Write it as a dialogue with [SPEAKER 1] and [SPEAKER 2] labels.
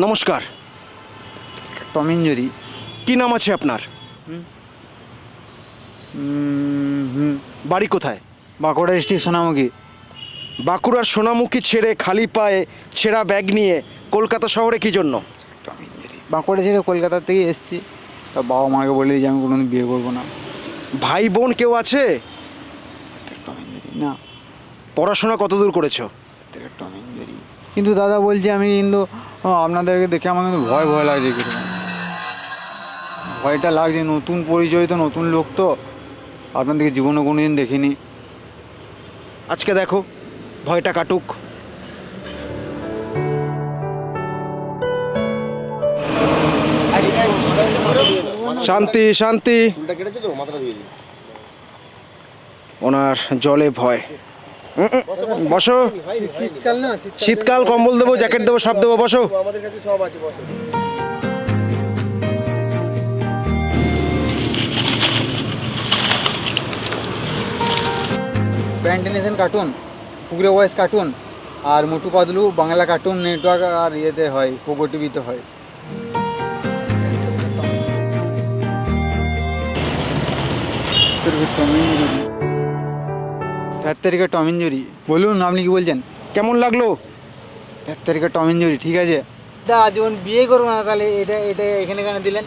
[SPEAKER 1] নমস্কার।
[SPEAKER 2] Tom injury
[SPEAKER 1] কি নাম আছে আপনার?
[SPEAKER 2] হুম?
[SPEAKER 1] বাড়ি কোথায়?
[SPEAKER 2] বাঁকুড়া ডিস্ট্রিক্ট সোনামুখী।
[SPEAKER 1] বাঁকুড়ার সোনামুখী ছেড়ে খালি পায়ে ছেঁড়া ব্যাগ নিয়ে কলকাতা শহরে কি জন্য?
[SPEAKER 2] বাঁকুড়া ছেড়ে কলকাতা থেকে এসেছি। তা বাবা মাকে বলে যে আমি কোনোদিন বিয়ে করব না।
[SPEAKER 1] ভাই বোন কেউ আছে?
[SPEAKER 2] না।
[SPEAKER 1] পড়াশোনা কতদূর করেছ?
[SPEAKER 2] কিন্তু দাদা বলছে আমি কিন্তু আপনাদেরকে দেখে আমার কিন্তু ভয় ভয় লাগছে কীরকম ভয়টা লাগছে, নতুন পরিচয় তো, নতুন লোক তো। আপনাদেরকে জীবনে কোনো দিন দেখিনি।
[SPEAKER 1] আজকে দেখো, ভয়টা কাটুক। শান্তি শান্তি। ওনার জলে ভয়। বসো।
[SPEAKER 2] শীতকাল না
[SPEAKER 1] শীতকাল কম্বল দেবো, জ্যাকেট দেবো, সব দেবো, বসো।
[SPEAKER 2] ব্যান্ডেনেশন কার্টুন ফুগরে ভয়েস কার্টুন আর মোটু পাতলু বাংলা কার্টুন নেটওয়ার্ক আর ইয়েতে হয় পোগো টিভিতে হয়। তের তারিখে টম ইঞ্জুরি বলুন আপনি কি বলছেন?
[SPEAKER 1] কেমন লাগল?
[SPEAKER 2] তের তারিখে টম ইঞ্জুরি ঠিক আছে? দা আজীবন বিয়ে করব না তাহলে এটা এটা এখানে কেন দিলেন?